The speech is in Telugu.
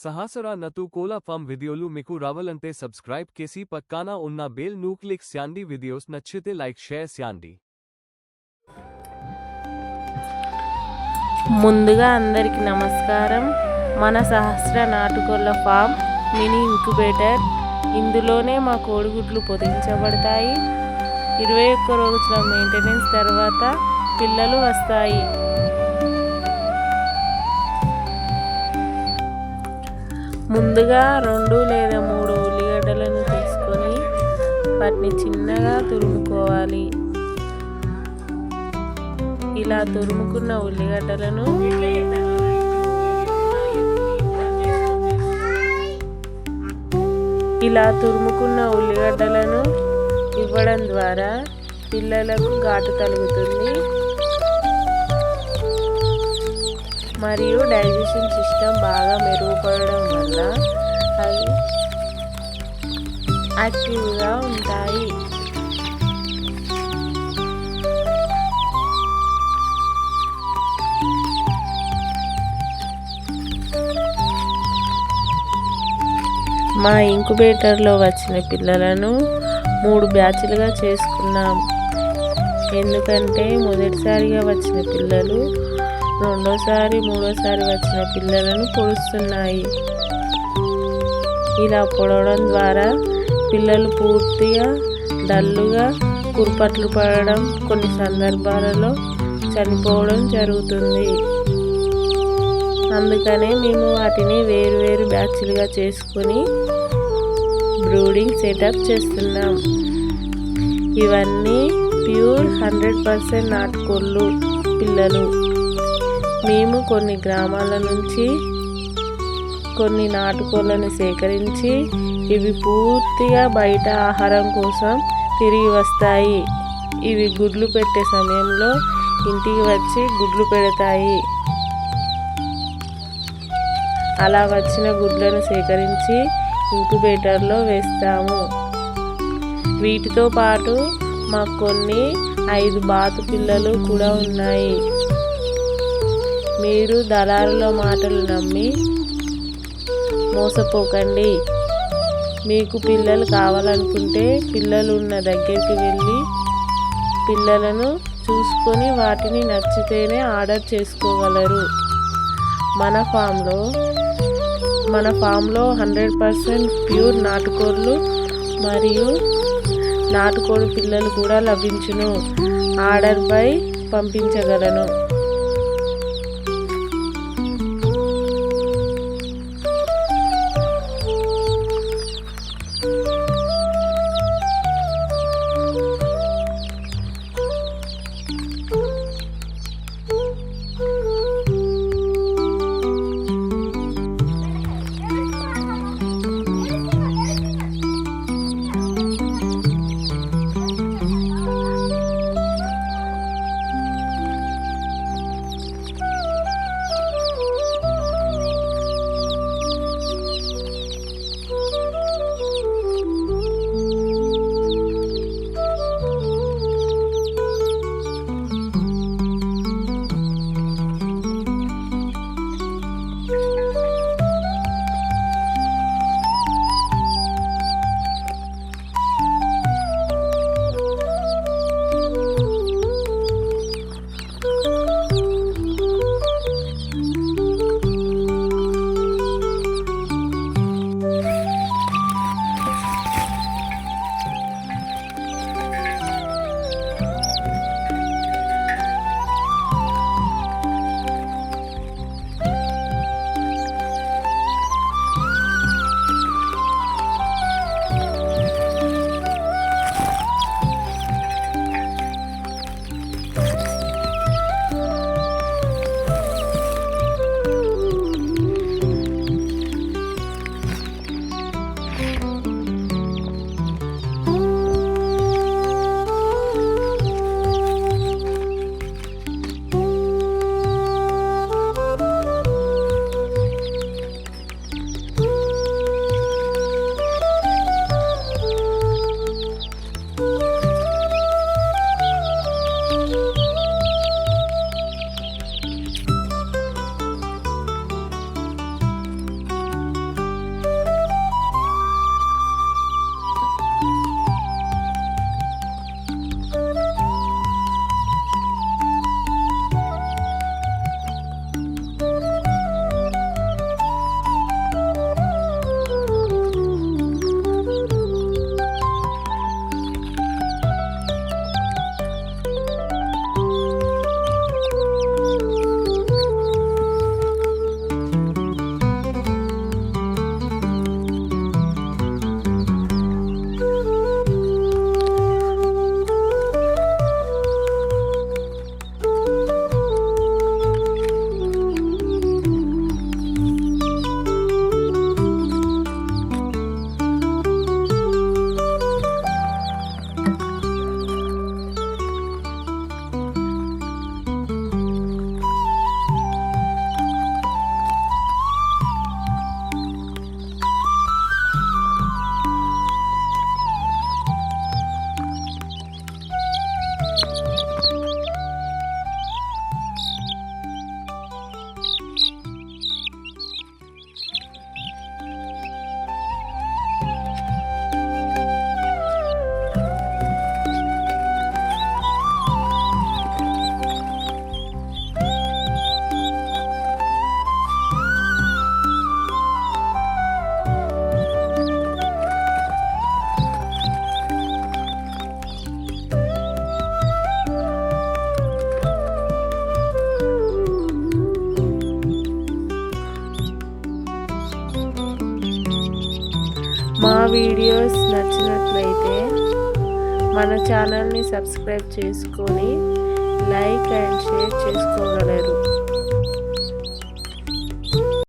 సహాసరా నతు కోలా ఫామ్ వీడియోలు మీకు రావాలంటే సబ్స్క్రైబ్ చేసి పక్కాన ఉన్న బెల్ను క్లిక్ శాండి వీడియోస్ నచ్చితే లైక్ షేర్ శాండి ముందుగా అందరికీ నమస్కారం. మన సహస్ర నాటుకోళ్ళ ఫామ్ మినీ ఇంక్యుబేటర్. ఇందులోనే మా కోడిగుడ్లు పొదిగించబడతాయి. ఇరవై ఒక్క రోజుల మెయింటెనెన్స్ తర్వాత పిల్లలు వస్తాయి. ముందుగా రెండు లేదా మూడు ఉల్లిగడ్డలను తీసుకొని వాటిని చిన్నగా తురుముకోవాలి. ఇలా తురుముకున్న ఉల్లిగడ్డలను ఇలా తురుముకున్న ఉల్లిగడ్డలను ఇవ్వడం ద్వారా పిల్లలకు ఘాటు తలుగుతుంది మరియు డైజెషన్ సిస్టమ్ బాగా మెరుగుపడడం వల్ల అవి యాక్టివ్గా ఉంటాయి. మా ఇంకుబేటర్లో వచ్చిన పిల్లలను మూడు బ్యాచ్లుగా చేసుకున్నాం. ఎందుకంటే మొదటిసారిగా వచ్చిన పిల్లలు రెండోసారి మూడోసారి వచ్చిన పిల్లలను పొడుస్తున్నాయి. ఇలా పొడవడం ద్వారా పిల్లలు పూర్తిగా డల్లుగా కురుపట్లు పడడం కొన్ని సందర్భాలలో చనిపోవడం జరుగుతుంది. అందుకనే మేము వాటిని వేరు వేరు బ్యాచ్లుగా చేసుకొని బ్రూడింగ్ సెటప్ చేస్తున్నాం. ఇవన్నీ ప్యూర్ హండ్రెడ్ పర్సెంట్ నాటుకోళ్ళు పిల్లలు. మేము కొన్ని గ్రామాల నుంచి కొన్ని నాటుకోళ్ళను సేకరించి ఇవి పూర్తిగా బయట ఆహారం కోసం తిరిగి వస్తాయి. ఇవి గుడ్లు పెట్టే సమయంలో ఇంటికి వచ్చి గుడ్లు పెడతాయి. అలా వచ్చిన గుడ్లను సేకరించి ఇంక్యుబేటర్లో వేస్తాము. వీటితో పాటు మాకు కొన్ని ఐదు బాతు పిల్లలు కూడా ఉన్నాయి. మీరు దళారుల మాటలు నమ్మి మోసపోకండి. మీకు పిల్లలు కావాలనుకుంటే పిల్లలు ఉన్న దగ్గరికి వెళ్ళి పిల్లలను చూసుకొని వాటిని నచ్చితేనే ఆర్డర్ చేసుకోగలరు. మన ఫామ్లో మన ఫామ్లో హండ్రెడ్ పర్సెంట్ ప్యూర్ నాటుకోళ్ళు మరియు నాటుకోడి పిల్లలు కూడా లభించును. ఆర్డర్పై పంపించగలను. మా వీడియోస్ నచ్చినట్లయితే మన ఛానల్ని సబ్స్క్రైబ్ చేసుకొని లైక్ అండ్ షేర్ చేసుకోగలరు.